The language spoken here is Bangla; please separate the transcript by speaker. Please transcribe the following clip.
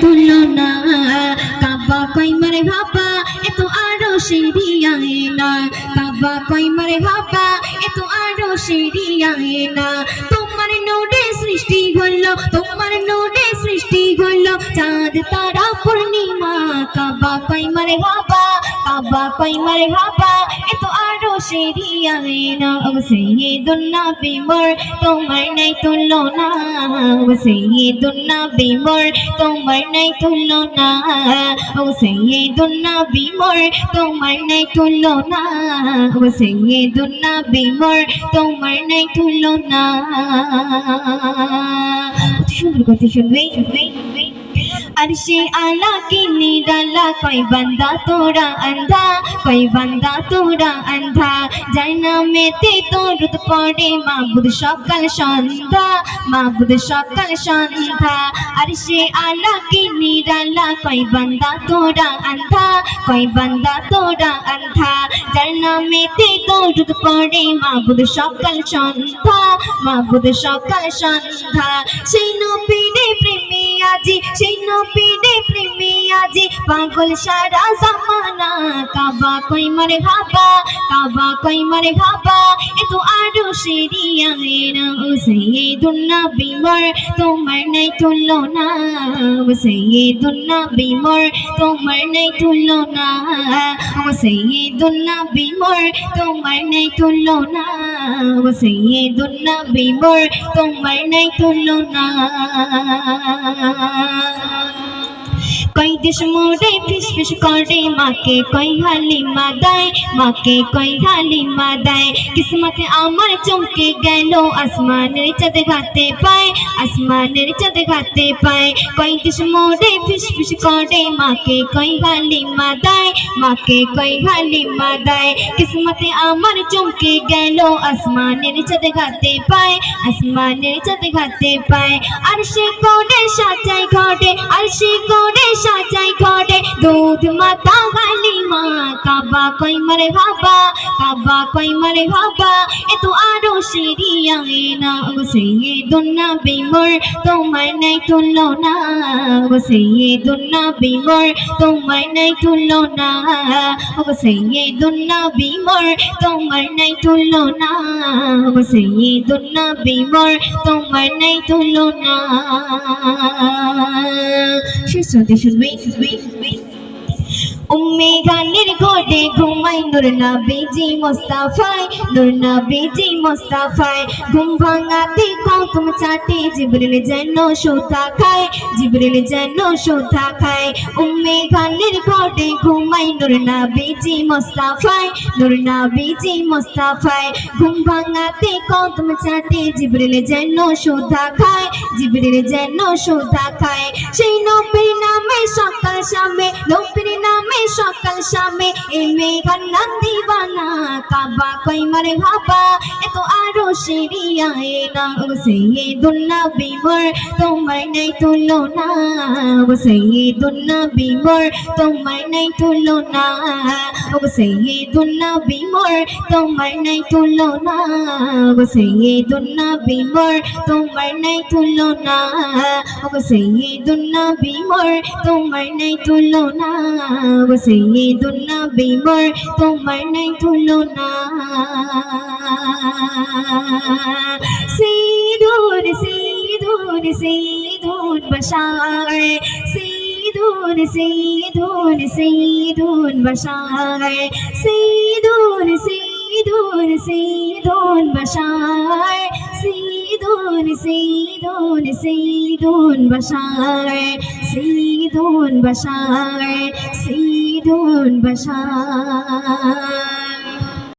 Speaker 1: তুলনা কাবা কই মারে হাবা এত আরও সিরিয়ায় না। কাবা কই মারে হাবা এত আরও সিরিয়ায় না। তোমার নোডে সৃষ্টি হলো, তোমার নোডে সৃষ্টি হলো চাঁদ, তারা পূর্ণিমা। কাবা কই মারে হাবা কাবা কই মারে হাবা এত আরও সিরিয়ায় না ও সাইয়্যিদুন নবী মোর তোমার নাই তুলনা ও সাইয়্যিদুন নবী মোর তোমার নাই তুলনা ও সাইয়্যিদুন নবী মোর তোমার নাই তুলনা ও সাইয়্যিদুন নবী মোর তোমার নাই তুলনা কত সুন্দর কত সুন্দর শুনবে আরশে আলা কি নিরালা কই বান্দা তোরা আন্ধা কই বান্দা তোরা আন্ধা। যাই নামেতে দরুদ পড়ে মাবুদ সকাল সন্ধ্যা মাবুদ সকাল সন্ধ্যা। আরশে আলা কি নিরালা কই বান্দা তোরা আন্ধা কই বান্দা তোরা আন্ধা। যার নামেতে দরুদ পড়ে মাবুদ সকাল সন্ধ্যা মাবুদ সকাল সন্ধ্যা। সেই নবীরে নবীরে প্রেমে আজি পাগল সারা জামানা। কাবা কই মারে হাবা কাবা কই মারে হাবা তো আরও সিরিয়ায় না ও সাইয়্যিদুন নবী তোমার নাই তুলনা ও সাইয়্যিদুন নবী মোর তোমার নাই তুলনা ও সাইয়্যিদুন নবী মোর তোমার নাই তুলনা ও সাইয়্যিদুন নবী মোর তোমার নাই তুলনা দেশ মোড়ে ফিস ফিস করে, মাকে কই হালি মাদায়, মাকে কই হালি মাদায়। কিসমতে আমার চমকে গেল, আসমানের চাঁদ ঘাতে পায়, আসমানের চাঁদ ঘাতে পায়। কই দেশ মোড়ে ফিস ফিস করে, মাকে কই হালি মাদায়, মাকে কই হালি মাদায়। কিসমতে আমার চমকে গেল, আসমানের চাঁদ ঘাতে পায়, আসমানের চাঁদ ঘাতে পায়। আর সে কোণে সাজাই ঘটে আর সে কোণে সাজাই ঘটে দুধ মাতা গালি মা কাবা কই মারে হাবা কাবা কই মারে হাবা এ তো আরও সিরিয়ায় না ও সেই দুন্না বিমর তোমার নাই তুললো না ও সেই দুন্না বিমর তোমার নাই তুললো না ও সেই দুন্না বিমর তোমার নাই তুললো না ও সেই দুন্না বিমর তোমার নাই তুললো না She's so they should wait, wait, wait. Umme গানের ঘটে ঘুমাই নূর নবীজি মোস্তাফায় নূর নবীজি মোস্তাফায় ঘুম ভাঙাতে কৌতুম চাটে, জিবরিল যেন সুতা খায়, জিবরিল যেন সুতা খায়। উম্মে গানের ঘটে ঘুমাই নূর নবীজি মোস্তাফায় নূর নবীজি মোস্তাফায় ঘুম ভাঙাতে কৌতুম চাটে, জিবরিল যেন সুতা খায়, জিবরিল যেন সুতা খায়। সেই নবীর নামে সকাল নবীর নামে সকাল শামে এ মেঘার নাম দিবানা কাবা কই মারে হাবা এত আরও সিরিয়ায় না ও সেই দুন্না বিমর তোমার নাই তুলো না ও সেই দুন্না বিমর তোমার নাই তুলো না ও সেই দুন্না বিমর তোমার নাই তুলো না ও সেই দুন্না বিমর তোমার নাই তুলো না ও সেই দুন্না বিমর তোমার নাই তুলো না ও সেই দুন্না বিমর তোমার নাই তুলো না সিঁদুর সিঁদুর সিঁদুর বসার সিঁদুর সিঁদুর সিঁদুর বসার সিঁদুর সিঁদুর সিঁদুর বসার সিঁদুর সিঁদুর সিঁদুর বসার সিঁদুর বসার সিঁদুর বসার